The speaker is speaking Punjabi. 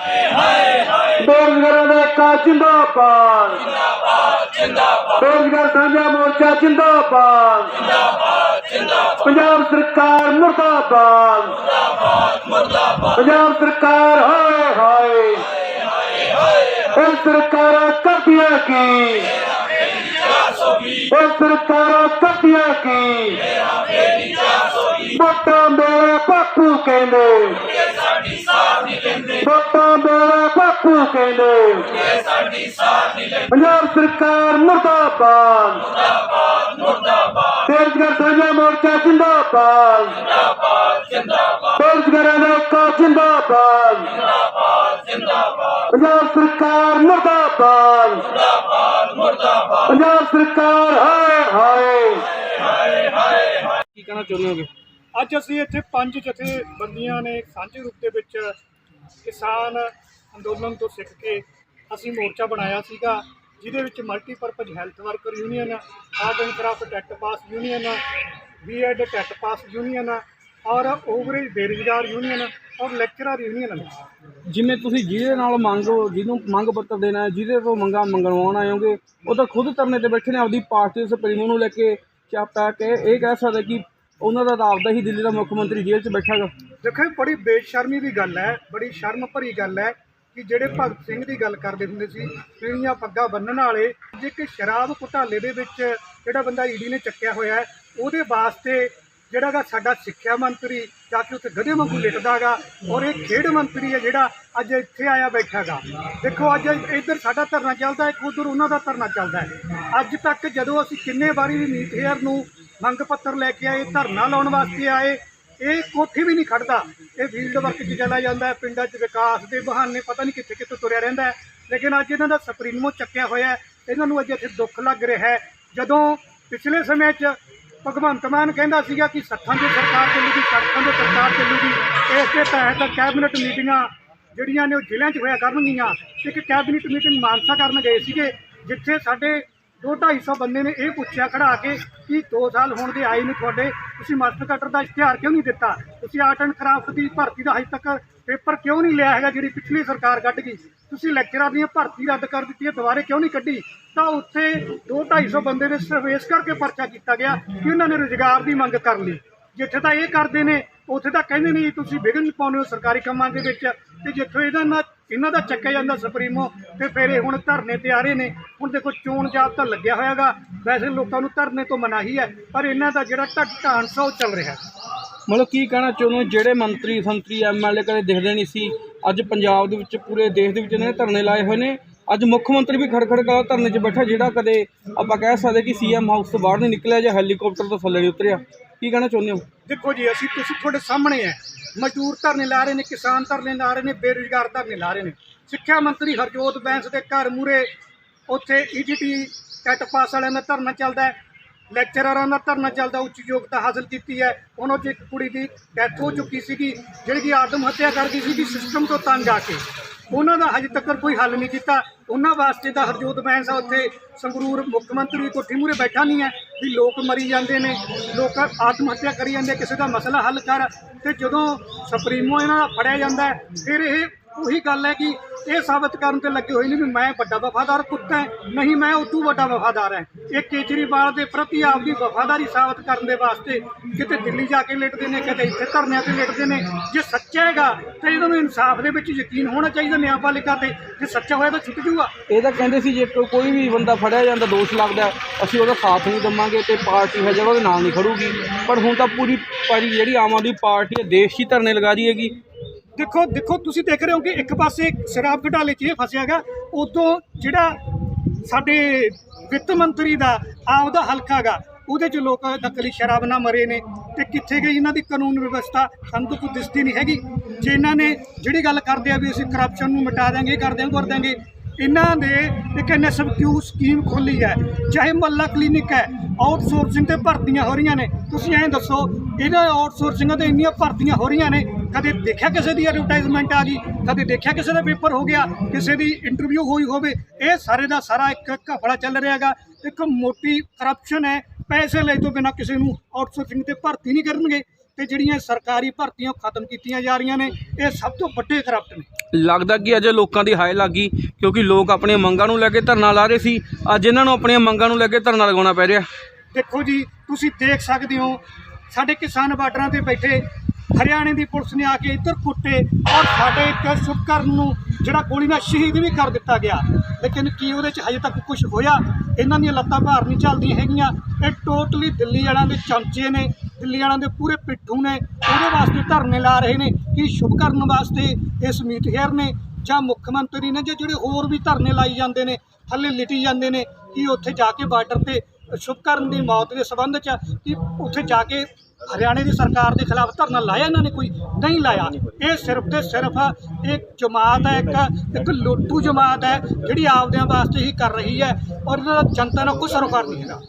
ਬੇਰੁਜ਼ਗਾਰਾਂ ਦਾ ਕਾ ਜਿੰਦਾਬਾਦ ਜਿੰਦਾਬਾਦ ਜਿੰਦਾਬਾਦ ਬੇਰੁਜ਼ਗਾਰ ਸਾਂਝਾ ਮੋਰਚਾ ਜਿੰਦਾਬਾਦ ਜਿੰਦਾਬਾਦ ਜਿੰਦਾਬਾਦ ਪੰਜਾਬ ਸਰਕਾਰ ਮੁਰਦਾਬਾਦ ਮੁਰਦਾਬਾਦ ਮੁਰਦਾਬਾਦ ਪੰਜਾਬ ਸਰਕਾਰ ਹਾਏ ਹਾਏ ਇਹ ਸਰਕਾਰਾਂ ਕਰਦੀਆਂ ਕੀ ਇਹ ਸਰਕਾਰਾਂ ਕਰਦੀਆਂ ਕੀ ਵੋਟਾਂ ਮੇਰੇ ਬਾਪੂ ਕਹਿੰਦੇ। ਵੋਟਾਂ ਮੇਰੇ ਬਾਪੂ ਕਹਿੰਦੇ। ਪੰਜਾਬ ਸਰਕਾਰ ਮੁਰਦਾਬਾਦ। ਮੁਰਦਾਬਾਦ ਮੁਰਦਾਬਾਦ ਬੇਰੁਜ਼ਗਾਰ ਸਾਂਝਾ ਮੋਰਚਾ ਜਿੰਦਾਬਾਦ। ਜਿੰਦਾਬਾਦ ਜਿੰਦਾਬਾਦ ਬੇਰੁਜ਼ਗਾਰਾਂ ਦਾ ਏਕਾ ਜਿੰਦਾਬਾਦ। ਜਿੰਦਾਬਾਦ ਜਿੰਦਾਬਾਦ ਪੰਜਾਬ ਸਰਕਾਰ ਮੁਰਦਾਬਾਦ ਮੁਰਦਾਬਾਦ ਮੁਰਦਾਬਾਦ। ਪੰਜਾਬ ਸਰਕਾਰ ਹਾਏ ਹਾਏ। ਕੀ ਕਹਿਣਾ ਚਾਹੁੰਦੇ ਹੋਗੇ? ਅੱਜ ਅਸੀਂ ਇੱਥੇ ਪੰਜ ਜਥੇਬੰਦੀਆਂ ਨੇ ਸਾਂਝੇ ਰੂਪ ਦੇ ਵਿੱਚ ਕਿਸਾਨ ਅੰਦੋਲਨ ਤੋਂ ਸਿੱਖ ਕੇ ਅਸੀਂ ਮੋਰਚਾ ਬਣਾਇਆ ਸੀਗਾ, ਜਿਹਦੇ ਵਿੱਚ multipurpose health worker union art and craft TET pass union BEd TET pass union ਔਰ ਓਵਰੇਜ ਬੇਰੁਜ਼ਗਾਰ ਯੂਨੀਅਨ ਔਰ ਲੈਕਚਰਰ ਯੂਨੀਅਨ ਨੇ। ਜਿਵੇਂ ਤੁਸੀਂ ਜਿਹਦੇ ਨਾਲ ਮੰਗ, ਜਿਹਨੂੰ ਮੰਗ ਪੱਤਰ ਦੇਣਾ ਹੈ, ਜਿਹਦੇ ਤੋਂ ਮੰਗਾਂ ਮੰਗਵਾਉਣ ਆਇਓਗੇ ਉਹ ਤਾਂ ਖੁਦ ਧਰਨੇ ਤੇ ਬੈਠੇ ਨੇ, ਆਪਦੀ ਪਾਰਟੀ ਦੇ ਸੁਪਰੀਮੋ ਨੂੰ ਲੈ ਕੇ ਚਾਪਾ ਕੇ ਇਹ ਕਹਿ ਸਕਦੇ ਕਿ ਉਹਨਾਂ ਦਾ ਤਾਂ ਆਪਦਾ ਹੀ ਦਿੱਲੀ ਦਾ ਮੁੱਖ ਮੰਤਰੀ ਜੇਲ੍ਹ 'ਚ ਬੈਠਾ ਗਾ। ਦੇਖੋ ਇਹ ਬੜੀ ਬੇਸ਼ਰਮੀ ਦੀ ਗੱਲ ਹੈ, ਬੜੀ ਸ਼ਰਮ ਭਰੀ ਗੱਲ ਹੈ ਕਿ ਜਿਹੜੇ ਭਗਤ ਸਿੰਘ ਦੀ ਗੱਲ ਕਰਦੇ ਹੁੰਦੇ ਸੀ ਪੀੜੀਆਂ ਪੱਗਾਂ ਬੰਨਣ ਵਾਲੇ ਜੇ ਕਿ ਸ਼ਰਾਬ ਘੁਟਾਲੇ ਦੇ ਵਿੱਚ ਜਿਹੜਾ ਬੰਦਾ ਈਡੀ ਨੇ ਚੱਕਿਆ ਹੋਇਆ ਹੈ, ਉਹਦੇ ਵਾਸਤੇ ਜਿਹੜਾ ਗਾ ਸਾਡਾ ਸਿੱਖਿਆ ਮੰਤਰੀ ਜਾ ਕੇ ਉੱਥੇ ਗਧੇ ਵਾਂਗੂ ਲਿਟਦਾਗਾ ਔਰ ਇਹ ਖੇਡ ਮੰਤਰੀ ਹੈ ਜਿਹੜਾ ਅੱਜ ਇੱਥੇ ਆਇਆ ਬੈਠਾਗਾ ਦੇਖੋ ਅੱਜ ਇੱਧਰ ਸਾਡਾ ਧਰਨਾ ਚੱਲਦਾ ਹੈ ਉਧਰ ਉਹਨਾਂ ਦਾ ਧਰਨਾ ਚੱਲਦਾ ਹੈ। ਅੱਜ ਤੱਕ ਜਦੋਂ ਅਸੀਂ ਕਿੰਨੇ ਵਾਰੀ ਵੀ ਮੀਤ ਹੇਅਰ ਨੂੰ ਮੰਗ ਪੱਤਰ ਲੈ ਕੇ ਆਏ, ਧਰਨਾ ਲਾਉਣ ਵਾਸਤੇ ਆਏ। ਇਹ ਕੋਠੀ ਵੀ ਨਹੀਂ ਖੜਦਾ। ਇਹ ਫੀਲਡ ਵਰਕ 'ਚ ਚਲਾ ਜਾਂਦਾ ਹੈ, ਪਿੰਡਾਂ 'ਚ ਵਿਕਾਸ ਦੇ ਬਹਾਨੇ ਪਤਾ ਨਹੀਂ ਕਿੱਥੇ ਕਿੱਥੇ ਤੁਰਿਆ ਰਹਿੰਦਾ ਹੈ। ਲੇਕਿਨ ਅੱਜ ਇਹਨਾਂ ਦਾ ਸੁਪਰੀਮੋ ਚੱਕਿਆ ਹੋਇਆ ਇਹਨਾਂ ਨੂੰ ਅੱਜ ਇੱਥੇ ਦੁੱਖ ਲੱਗ ਰਿਹਾ ਹੈ। ਜਦੋਂ ਪਿਛਲੇ ਸਮੇਂ 'ਚ ਭਗਵੰਤ ਮਾਨ ਕਹਿੰਦਾ ਸੀਗਾ ਕਿ ਸੱਥਾਂ ਦੀ ਸਰਕਾਰ ਚੱਲੂਗੀ, ਸੜਕਾਂ ਦੀ ਸਰਕਾਰ ਚੱਲੂਗੀ, ਇਸ ਦੇ ਤਹਿਤ ਕੈਬਨਿਟ ਮੀਟਿੰਗਾਂ ਜਿਹੜੀਆਂ ਨੇ ਉਹ ਜ਼ਿਲ੍ਹਿਆਂ 'ਚ ਹੋਇਆ ਕਰਨਗੀਆਂ। ਇੱਕ ਕੈਬਨਿਟ ਮੀਟਿੰਗ ਮਾਨਸਾ ਕਰਨ ਗਏ ਸੀਗੇ, ਜਿੱਥੇ ਸਾਡੇ ਦੋ ਢਾਈ ਸੌ ਬੰਦੇ ਨੇ ਇਹ ਪੁੱਛਿਆ ਖੜਾ ਕੇ ਕਿ 2 ਸਾਲ ਹੋਣ ਦੇ ਆਏ ਨੂੰ ਤੁਹਾਡੇ, ਤੁਸੀਂ ਮਾਸਟਰ ਕਟਰ ਦਾ ਇਸ਼ਤਿਹਾਰ ਕਿਉਂ ਨਹੀਂ ਦਿੱਤਾ? ਤੁਸੀਂ ਆਰਟ ਐਂਡ ਕਰਾਫਟ ਦੀ ਭਰਤੀ ਦਾ ਹਜੇ ਤੱਕ ਪੇਪਰ ਕਿਉਂ ਨਹੀਂ ਲਿਆ ਹੈਗਾ ਜਿਹੜੀ ਪਿਛਲੀ ਸਰਕਾਰ ਕੱਢ ਗਈ? ਤੁਸੀਂ ਲੈਕਚਰਾਂ ਦੀਆਂ ਭਰਤੀ ਰੱਦ ਕਰ ਦਿੱਤੀ ਹੈ, ਦੁਬਾਰੇ ਕਿਉਂ ਨਹੀਂ ਕੱਢੀ? ਤਾਂ ਉੱਥੇ ਦੋ ਢਾਈ ਸੌ ਬੰਦੇ ਨੇ ਸਿਰਫ ਇਸ ਕਰਕੇ ਪਰਚਾ ਕੀਤਾ ਗਿਆ ਕਿ ਉਹਨਾਂ ਨੇ ਰੁਜ਼ਗਾਰ ਦੀ ਮੰਗ ਕਰ ਲਈ। ਜਿੱਥੇ ਤਾਂ ਇਹ ਕਰਦੇ ਨੇ ਉੱਥੇ ਤਾਂ ਕਹਿੰਦੇ ਨੇ ਜੀ, ਤੁਸੀਂ ਵਿਘਨ ਪਾਉਂਦੇ ਹੋ ਸਰਕਾਰੀ ਕੰਮਾਂ ਦੇ ਵਿੱਚ ਤੇ ਜਿੱਥੋਂ ਇਹਦਾ ਨਾ ਇਹਨਾਂ ਦਾ ਚੱਕਿਆ ਜਾਂਦਾ ਸੁਪਰੀਮੋ, ਤੇ ਫਿਰ ਇਹ ਹੁਣ ਧਰਨੇ ਤੇ ਆ ਰਹੇ ਨੇ। ਹੁਣ ਦੇਖੋ, ਚੋਣ ਜਾਬਤਾ ਲੱਗਿਆ ਹੋਇਆਗਾ। ਵੈਸੇ ਲੋਕਾਂ ਨੂੰ ਧਰਨੇ ਤੋਂ ਮਨਾਹੀ ਹੈ ਪਰ ਇਹਨਾਂ ਦਾ ਜਿਹੜਾ ਢਾਂਸਾ ਉਹ ਚੱਲ ਰਿਹਾ। ਮਤਲਬ ਕੀ ਕਹਿਣਾ ਚਾਹੁੰਦੇ ਹੋ? ਜਿਹੜੇ ਮੰਤਰੀ, ਸੰਤਰੀ ਐਮਐਲਏ ਕਦੇ ਦਿਖਦੇ ਨਹੀਂ ਸੀ। ਅੱਜ ਪੰਜਾਬ ਦੇ ਵਿੱਚ ਪੂਰੇ ਦੇਸ਼ ਦੇ ਵਿੱਚ ਇਹਨਾਂ ਨੇ ਧਰਨੇ ਲਾਏ ਹੋਏ ਨੇ। ਅੱਜ ਮੁੱਖ ਮੰਤਰੀ ਵੀ ਖੜਖੜ ਕਾ ਧਰਨੇ 'ਚ ਬੈਠਾ, ਜਿਹੜਾ ਕਦੇ ਆਪਾਂ ਕਹਿ ਸਕਦੇ ਕਿ ਸੀਐਮ ਹਾਊਸ ਤੋਂ ਬਾਹਰ ਨਹੀਂ ਨਿਕਲਿਆ ਜਾਂ ਹੈਲੀਕਾਪਟਰ ਤੋਂ ਥੱਲੇ ਨਹੀਂ ਉਤਰਿਆ। ਕੀ ਕਹਿਣਾ ਚਾਹੁੰਦੇ ਹੋ? ਦੇਖੋ ਜੀ, ਅਸੀਂ ਤੁਸੀਂ ਤੁਹਾਡੇ ਸਾਹਮਣੇ ਹੈ ਮਜ਼ਦੂਰ ਧਰਨੇ ਲਾ ਰਹੇ ਨੇ, ਕਿਸਾਨ ਧਰਨੇ ਲਾ ਰਹੇ ਨੇ, ਬੇਰੁਜ਼ਗਾਰ ਧਰਨੇ ਲਾ ਰਹੇ ਨੇ। ਸਿੱਖਿਆ ਮੰਤਰੀ ਹਰਜੋਤ ਬੈਂਸ ਦੇ ਘਰ ਮੂਰੇ ਉੱਥੇ ਈਟੀਟੀ ਕੈਟ ਪਾਸ ਵਾਲਿਆਂ ਦਾ ਧਰਨਾ ਚੱਲਦਾ ਹੈ। ਲੈਕਚਰਰਾਂ ਦਾ ਧਰਨਾ ਚੱਲਦਾ, ਉੱਚ ਯੋਗਤਾ ਹਾਸਲ ਕੀਤੀ ਹੈ। ਉਹਨਾਂ 'ਚ ਇੱਕ ਕੁੜੀ ਦੀ ਡੈਥ ਹੋ ਚੁੱਕੀ ਸੀਗੀ, ਜਿਹੜੀ ਕਿ ਆਤਮ ਹੱਤਿਆ ਕਰ ਗਈ ਸੀਗੀ ਸਿਸਟਮ ਤੋਂ ਤੰਗ ਆ ਕੇ। ਉਹਨਾਂ ਦਾ ਹਜੇ ਤੱਕ ਕੋਈ ਹੱਲ ਨਹੀਂ ਕੀਤਾ। ਉਹਨਾਂ ਵਾਸਤੇ ਤਾਂ ਹਰਜੋਤ ਬੈਂਸ ਆ, ਉੱਥੇ ਸੰਗਰੂਰ ਮੁੱਖ ਮੰਤਰੀ ਕੋਠੀ ਮੂਰੇ ਬੈਠਾ ਨਹੀਂ ਹੈ, ਵੀ ਲੋਕ ਮਰੀ ਜਾਂਦੇ ਨੇ, ਲੋਕ ਆਤਮ ਹੱਤਿਆ ਕਰੀ ਜਾਂਦੇ ਕਿਸੇ ਦਾ ਮਸਲਾ ਹੱਲ ਕਰ। ਤੇ ਜਦੋਂ ਸੁਪਰੀਮੋ ਇਹਨਾਂ ਦਾ ਫੜਿਆ ਜਾਂਦਾ ਫਿਰ ਇਹ ਉਹੀ ਗੱਲ ਹੈ ਕਿ ਇਹ ਸਾਬਤ ਕਰਨ ਤੇ ਲੱਗੇ ਹੋਏ ਨੇ ਵੀ ਮੈਂ ਵੱਡਾ ਵਫਾਦਾਰ ਕੁੱਤਾ ਹੈ, ਨਹੀਂ ਮੈਂ ਉਦੋਂ ਵੱਡਾ ਵਫਾਦਾਰ ਹੈ। ਇਹ ਕੇਜਰੀਵਾਲ ਦੇ ਪ੍ਰਤੀ ਆਪਦੀ ਵਫਾਦਾਰੀ ਸਾਬਤ ਕਰਨ ਦੇ ਵਾਸਤੇ ਕਿਤੇ ਦਿੱਲੀ ਜਾ ਕੇ ਲਿਟਦੇ ਨੇ, ਕਿਤੇ ਇੱਥੇ ਧਰਨਿਆਂ ਤੇ ਲਿਟਦੇ ਨੇ। ਜੇ ਸੱਚਾ ਹੈਗਾ ਤਾਂ ਇਹਨਾਂ ਨੂੰ ਇਨਸਾਫ ਦੇ ਵਿੱਚ ਯਕੀਨ ਹੋਣਾ ਚਾਹੀਦਾ ਨਿਆਂਪਾਲਿਕਾ ਤੇ। ਜੇ ਸੱਚਾ ਹੋਇਆ ਤਾਂ ਛੁੱਟ ਜੂਗਾ ਇਹ ਤਾਂ ਕਹਿੰਦੇ ਸੀ ਜੇ ਕੋਈ ਵੀ ਬੰਦਾ ਫੜਿਆ ਜਾਂਦਾ, ਦੋਸ਼ ਲੱਗਦਾ, ਅਸੀਂ ਉਹਦਾ ਸਾਥ ਨਹੀਂ ਦੇਵਾਂਗੇ ਤੇ ਪਾਰਟੀ ਹੈ ਜਿਹੜਾ ਉਹਦੇ ਨਾਲ ਨਹੀਂ ਖੜੂਗੀ। ਪਰ ਹੁਣ ਤਾਂ ਪੂਰੀ ਪਾਰੀ ਜਿਹੜੀ ਆਮ ਆਦਮੀ ਪਾਰਟੀ ਹੈ, ਦੇਸ਼ ਹੀ ਧਰਨੇ ਲਗਾ ਰਹੀ ਹੈਗੀ। ਦੇਖੋ ਦੇਖੋ, ਤੁਸੀਂ ਦੇਖ ਰਹੇ ਹੋ ਕਿ ਇੱਕ ਪਾਸੇ ਸ਼ਰਾਬ ਘਟਾਲੇ 'ਚ ਇਹ ਫਸਿਆ ਗਾ ਉਦੋਂ ਜਿਹੜਾ ਸਾਡੇ ਵਿੱਤ ਮੰਤਰੀ ਦਾ ਆਪਦਾ ਹਲਕਾ ਗਾ ਉਹਦੇ 'ਚ ਲੋਕ ਨਕਲੀ ਸ਼ਰਾਬ ਨਾਲ ਮਰੇ ਨੇ, ਤੇ ਕਿੱਥੇ ਗਈ ਇਹਨਾਂ ਦੀ ਕਾਨੂੰਨ ਵਿਵਸਥਾ? ਸਾਨੂੰ ਤਾਂ ਕੋਈ ਦਿਸਦੀ ਨਹੀਂ ਹੈਗੀ। ਜੇ ਇਹਨਾਂ ਨੇ ਜਿਹੜੀ ਗੱਲ ਕਰਦੇ ਆ ਵੀ ਅਸੀਂ ਕਰਪਸ਼ਨ ਨੂੰ ਮਿਟਾ ਦਿਆਂਗੇ ਕਰ ਦਿਆਂਗੇ ਕਰ ਦਿਆਂਗੇ ਇਹਨਾਂ ਦੇ ਇੱਕ ਐਨਐਸਕਿਊ ਸਕੀਮ ਖੋਲੀ ਹੈ, ਚਾਹੇ ਮੱਲਾ ਕਲੀਨਿਕ ਹੈ, ਆਊਟਸੋਰਸਿੰਗ ਤੇ ਭਰਤੀਆਂ ਹੋ ਰਹੀਆਂ ਨੇ। ਤੁਸੀਂ ਐਂ ਦੱਸੋ ਇਹਨਾਂ ਆਊਟਸੋਰਸਿੰਗਾਂ ਤੇ ਇੰਨੀਆਂ ਭਰਤੀਆਂ ਹੋ ਰਹੀਆਂ ਨੇ, ਕਦੇ ਦੇਖਿਆ ਕਿਸੇ ਦੀ ਐਡਵਰਟਾਈਜ਼ਮੈਂਟ ਆ ਗਈ, ਕਦੇ ਦੇਖਿਆ ਕਿਸੇ ਦਾ ਪੇਪਰ ਹੋ ਗਿਆ, ਕਿਸੇ ਦੀ ਇੰਟਰਵਿਊ ਹੋਈ ਹੋਵੇ, ਇਹ ਸਾਰੇ ਦਾ ਸਾਰਾ ਇੱਕ ਘਪਲਾ ਚੱਲ ਰਿਹਾ ਹੈਗਾ। ਇੱਕ ਮੋਟੀ ਕਰਪਸ਼ਨ ਹੈ, ਪੈਸੇ ਲੈ ਤੋਂ ਬਿਨਾ ਕਿਸੇ ਨੂੰ ਆਊਟਸੋਰਸਿੰਗ ਤੇ ਭਰਤੀ ਨਹੀਂ ਕਰਨਗੇ। ਤੇ ਜਿਹੜੀਆਂ ਸਰਕਾਰੀ ਭਰਤੀਆਂ ਖਤਮ ਕੀਤੀਆਂ ਜਾ ਰਹੀਆਂ ਨੇ ਇਹ ਸਭ ਤੋਂ ਵੱਡੇ ਕਰਪਟ ਨੇ। ਲੱਗਦਾ ਕਿ ਅਜੇ ਲੋਕਾਂ ਦੀ ਹਾਏ ਲੱਗੀ ਕਿਉਂਕਿ ਲੋਕ ਆਪਣੀਆਂ ਮੰਗਾਂ ਨੂੰ ਲੈ ਕੇ ਧਰਨਾ ਲਾ ਰਹੇ ਸੀ। ਅੱਜ ਇਹਨਾਂ ਨੂੰ ਆਪਣੀਆਂ ਮੰਗਾਂ ਨੂੰ ਲੈ ਕੇ ਧਰਨਾ ਲਗਾਉਣਾ ਪੈ ਰਿਹਾ। ਦੇਖੋ ਜੀ ਤੁਸੀਂ ਦੇਖ ਸਕਦੇ ਹੋ ਸਾਡੇ ਕਿਸਾਨ ਬਾਰਡਰਾਂ ਤੇ ਬੈਠੇ ਹਰਿਆਣੇ ਦੀ ਪੁਲਿਸ ਨੇ ਆ ਕੇ ਇੱਧਰ ਕੁੱਟੇ ਔਰ ਸਾਡੇ ਇੱਕ ਸੁਖਕਰਨ ਨੂੰ ਜਿਹੜਾ ਗੋਲੀ ਨਾਲ ਸ਼ਹੀਦ ਵੀ ਕਰ ਦਿੱਤਾ ਗਿਆ। ਲੇਕਿਨ ਕੀ ਉਹਦੇ 'ਚ ਹਜੇ ਤੱਕ ਕੁਝ ਹੋਇਆ? ਇਹਨਾਂ ਦੀਆਂ ਲੱਤਾਂ ਭਾਰ ਨਹੀਂ ਚੱਲਦੀਆਂ ਹੈਗੀਆਂ। ਇਹ ਟੋਟਲੀ ਦਿੱਲੀ ਵਾਲਿਆਂ ਦੇ ਚਮਚੇ ਨੇ। ਦਿੱਲੀ ਵਾਲਿਆਂ ਦੇ ਪੂਰੇ ਪਿੱਠੂ ਨੇ, ਉਹਦੇ ਵਾਸਤੇ ਧਰਨੇ ਲਾ ਰਹੇ ਨੇ ਕਿ ਸ਼ੁਭ ਕਰਨ ਵਾਸਤੇ ਇਹ ਸਮੀਤ ਹੇਅਰ ਨੇ ਜਾਂ ਮੁੱਖ ਮੰਤਰੀ ਨੇ ਜਾਂ ਜਿਹੜੇ ਹੋਰ ਵੀ ਧਰਨੇ ਲਾਈ ਜਾਂਦੇ ਨੇ, ਥੱਲੇ ਲਿਟੀ ਜਾਂਦੇ ਨੇ, ਕਿ ਉੱਥੇ ਜਾ ਕੇ ਬਾਰਡਰ ਤੇ ਸ਼ੁਭਕਰਨ ਦੀ ਮੌਤ ਦੇ ਸੰਬੰਧ 'ਚ ਕਿ ਉੱਥੇ ਜਾ ਕੇ ਹਰਿਆਣੇ ਦੀ ਸਰਕਾਰ ਦੇ ਖਿਲਾਫ ਧਰਨਾ ਲਾਇਆ ਇਹਨਾਂ ਨੇ ਕੋਈ? ਨਹੀਂ ਲਾਇਆ। ਇਹ ਸਿਰਫ ਤੇ ਸਿਰਫ ਇੱਕ ਜਮਾਤ ਹੈ, ਇੱਕ ਇੱਕ ਲੋਟੂ ਜਮਾਤ ਹੈ, ਜਿਹੜੀ ਆਪਦਿਆਂ ਵਾਸਤੇ ਹੀ ਕਰ ਰਹੀ ਹੈ, ਔਰ ਇਹਨਾਂ ਦਾ ਜਨਤਾ ਨਾਲ ਕੋਈ ਸਰੋਕਾਰ ਨਹੀਂ ਹੈਗਾ।